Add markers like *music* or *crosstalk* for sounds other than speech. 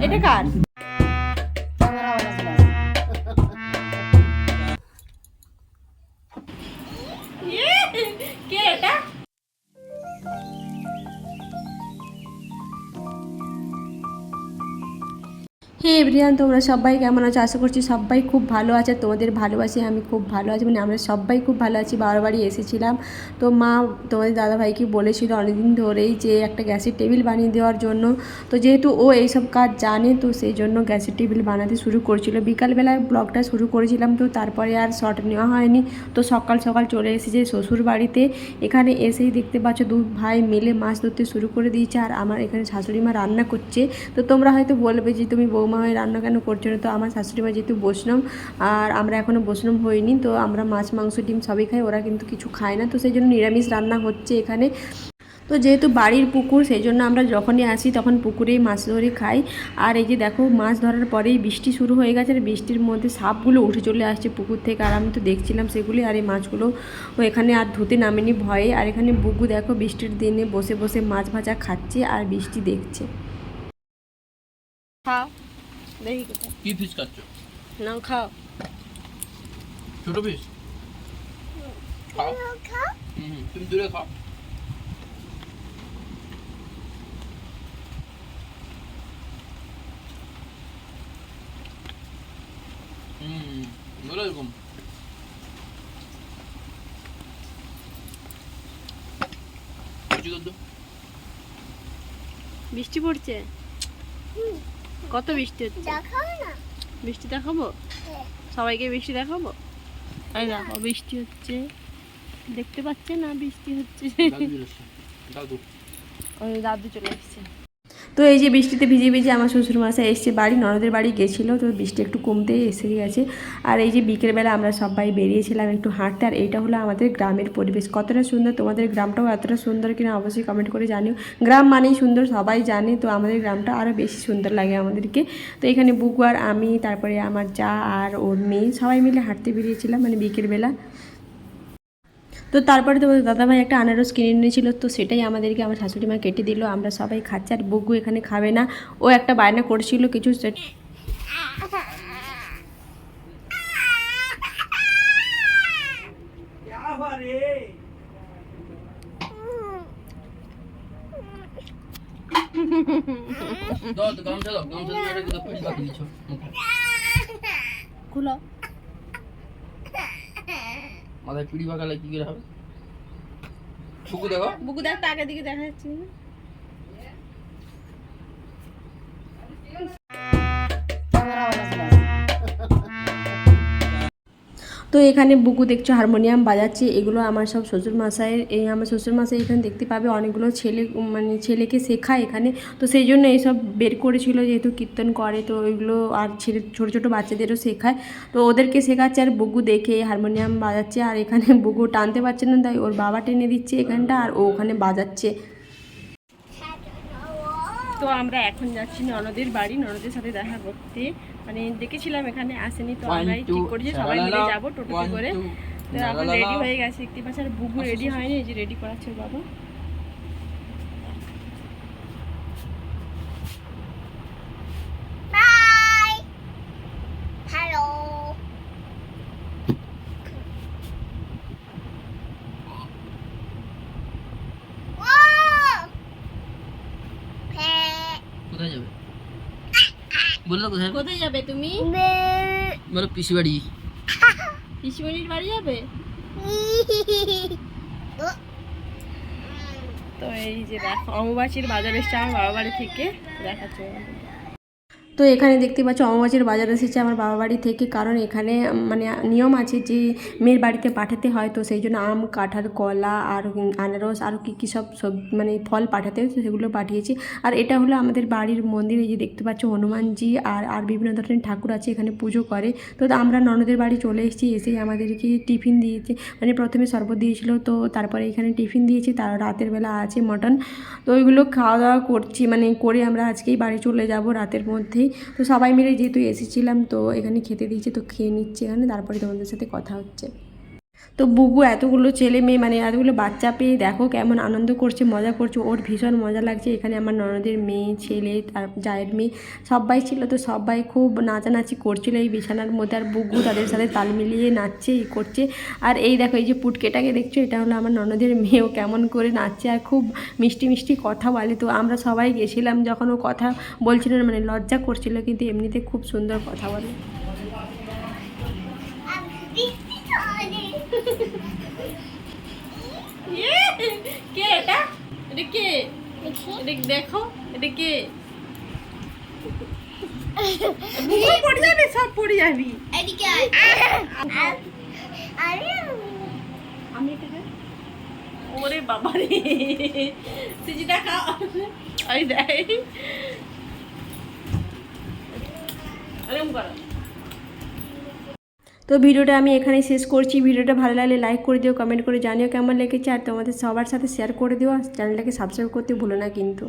এটা কার? হে এভরিয়ান তোমরা সবাই কেমন আছো? আশা করছি সবাই খুব ভালো আছে। তোমাদের ভালোবাসি আমি খুব ভালো আছি। মানে আমরা সবাই খুব ভালো আছি। বারো বাড়ি এসেছিলাম। তো মা তোমাদের দাদাভাইকে বলেছিল অনেকদিন ধরেই যে একটা গ্যাসের টেবিল বানিয়ে দেওয়ার জন্য। তো যেহেতু ও এইসব কাজ জানে, তো সেই জন্য গ্যাসের টেবিল বানাতে শুরু করেছিল। বিকালবেলায় ব্লগটা শুরু করেছিলাম, তো তারপরে আর শর্ট নেওয়া হয়নি। তো সকাল সকাল চলে এসেছে শ্বশুর বাড়িতে এখানে এসেই দেখতে পাচ্ছ দু ভাই মিলে মাছ ধরতে শুরু করে দিয়েছে। আর আমার এখানে শাশুড়ি মা রান্না করছে। তো তোমরা হয়তো বলবে যে তুমি বৌমা হয়ে রান্না কেন করছ না তো আমার শাশুড়ি মা যেহেতু বৈষ্ণব, আর আমরা এখনও বৈষ্ণব হইনি, তো আমরা মাছ, মাংস, ডিম সবই খাই, ওরা কিন্তু কিছু খায় না, তো সেই জন্য নিরামিষ রান্না হচ্ছে এখানে। তো যেহেতু বাড়ির পুকুর, সেই জন্য আমরা যখনই আসি তখন পুকুরেই মাছ ধরে খাই। আর এই যে দেখো, মাছ ধরার পরেই বৃষ্টি শুরু হয়ে গেছে, আর বৃষ্টির মধ্যে সাপগুলো উঠে চলে আসছে পুকুর থেকে, আর আমি তো দেখছিলাম সেগুলি, আর এই মাছগুলো এখানে আর ধুতে নামেনি ভয়ে। আর এখানে বুকু দেখো, বৃষ্টির দিনে বসে বসে মাছ ভাজা খাচ্ছে আর বৃষ্টি দেখছে। খাও দেখি কোথায় কি ফিস খাচ্ছ নাও খাও ছোট ফিস খাও হুম তুমি দূরে খাও হুম বলো এরকম কুচি করতো বৃষ্টি পড়ছে কত বৃষ্টি হচ্ছে? বৃষ্টি দেখাবো? সবাইকে বৃষ্টি দেখাবো? এই দেখো বৃষ্টি হচ্ছে। দেখতে পাচ্ছে না বৃষ্টি হচ্ছে? দাদু দাদু। ওই দাদু চলে এসছে। তো এই যে বৃষ্টিতে ভিজে ভিজে আমার শ্বশুর মশাই এসছে বাড়ি, ননদের বাড়ি গেছিল, তো বৃষ্টি একটু কমতেই এসে গেছে। আর এই যে বিকেলবেলা আমরা সবাই বেরিয়েছিলাম একটু হাঁটতে, আর এইটা হলো আমাদের গ্রামের পরিবেশ। কতটা সুন্দর, তোমাদের গ্রামটাও এতটা সুন্দর কিনা অবশ্যই কমেন্ট করে জানিও। গ্রাম মানেই সুন্দর, সবাই জানে, তো আমাদের গ্রামটা আরও বেশি সুন্দর লাগে আমাদেরকে। তো এখানে বুকু আর আমি, তারপরে আমার যা আর ওর মেয়ে, সবাই মিলে হাঁটতে বেরিয়েছিলাম মানে বিকেলবেলা। তো তারপরে তো দাদাভাই একটা আনারস কিনে এনেছিল। তো সেটাই আমাদেরকে আমার শাশুড়ি মা কেটে দিল। আমরা সবাই খাচ্ছি আর বগু এখানে খাবে না। ও একটা বায়না করছিল কিছু সে- দাও তো গামছা দাও গামছা দিয়ে এটা কিন্তু ফিস বাকি দিছো মুখে খুলো মাথায় পিড়ি বাগালে কি করে হবে বুকু দেখো বুকু দেখ টাকা দিকে দেখা যাচ্ছে। তো এখানে বুকু দেখছ, হারমোনিয়াম বাজাচ্ছে, এগুলো আমার সব শ্বশুর মশাইয়ের এই আমার শ্বশুর মশাই এখানে দেখতে পাবে, অনেকগুলো ছেলে মানে ছেলেকে শেখায় এখানে। তো সেই জন্য এইসব বের করেছিল, যেহেতু কীর্তন করে, তো ওইগুলো আর ছেলে, ছোটো ছোটো বাচ্চাদেরও শেখায়। তো ওদেরকে শেখাচ্ছে আর বুগু দেখে হারমোনিয়াম বাজাচ্ছে, আর এখানে *laughs* বুকু টানতে পারছে না, তাই ওর বাবা টেনে দিচ্ছে এখানটা, আর ও ওখানে বাজাচ্ছে। তো আমরা এখন যাচ্ছি ননদের বাড়ি ননদের সাথে দেখা করতে। মানে দেখেছিলাম এখানে আসেনি তো আমরাই ঠিক করেছি সবাই মিলে যাব টোটোতে করে। তো এখন রেডি হয়ে গেছে একটি পাচ্ছি আর বুবু রেডি হয়নি এই যে রেডি করাচ্ছে বাবা। কোথায় যাবে? বলল কোথায়? কোথায় যাবে তুমি. বলো পিসি বাড়ি। পিসি বাড়ির বাড়ি যাবে? তো এই যে দেখো অমুবাসীর বাজার এসছে আমার বাবা বাড়ি থেকে। দেখাচ্ছে তো এখানে দেখতে পাচ্ছ অমাবাসীর বাজার এসেছে আমার বাবা বাড়ি থেকে। কারণ এখানে মানে নিয়ম আছে যে মেয়ের বাড়িতে পাঠাতে হয়, তো সেই জন্য আম, কাঁঠাল, কলা আর আনারস আর কী কী সব সব মানে ফল পাঠাতে হয় সেগুলো পাঠিয়েছি। আর এটা হলো আমাদের বাড়ির মন্দির, এই যে দেখতে পাচ্ছ হনুমানজি আর আর বিভিন্ন ধরনের ঠাকুর আছে এখানে পুজো করে। তো আমরা ননদের বাড়ি চলে এসেছি এসেই আমাদেরকে টিফিন দিয়েছে মানে প্রথমে শরবত দিয়েছিল, তো তারপরে এখানে টিফিন দিয়েছি, তার রাতের বেলা আছে মটন। তো ওইগুলো খাওয়া দাওয়া করছি মানে করে আমরা আজকেই বাড়ি চলে যাব রাতের মধ্যেই। তো সবাই মিলে যেহেতু এসেছিলাম, তো এখানে খেতে দিয়েছে, তো খেয়ে নিচ্ছি এখানে, তারপরে তোমাদের সাথে কথা হচ্ছে। তো বুগু এতগুলো ছেলে মেয়ে মানে এতগুলো বাচ্চা পেয়ে দেখো কেমন আনন্দ করছে, মজা করছে। ওর ভীষণ মজা লাগছে। এখানে আমার ননদের মেয়ে, ছেলে, তার জায়ের মেয়ে সবাই ছিল। তো সবাই খুব নাচানাচি করছিল এই বিছানার মধ্যে। আর বুগু তাদের সাথে তাল মিলিয়ে নাচছে, ই করছে। আর এই দেখো, এই যে পুটকেটাকে দেখছ, এটা হলো আমার ননদের মেয়েও কেমন করে নাচছে আর খুব মিষ্টি মিষ্টি কথা বলে। তো আমরা সবাই গেছিলাম যখন ও কথা বলছিল মানে লজ্জা করছিল, কিন্তু এমনিতে খুব সুন্দর কথা বলে। কে এটা? এটা কে? এটা দেখো এটা কে? বুকুর পড়ে যাবে সব পড়ে যাবি। এদিকে আরে আমি ওরে বাবা রে। ওই দেখ। এরকম করো তো ভিডিওটা আমি এখানে শেষ করছি। ভিডিওটা ভালো লাগলে লাইক করে দিও কমেন্ট করে জানিও কেমন লেগেছে। আর তোমাদের সবার সাথে শেয়ার করে দিও। চ্যানেলটাকে সাবস্ক্রাইব করতে ভুলো না কিন্তু।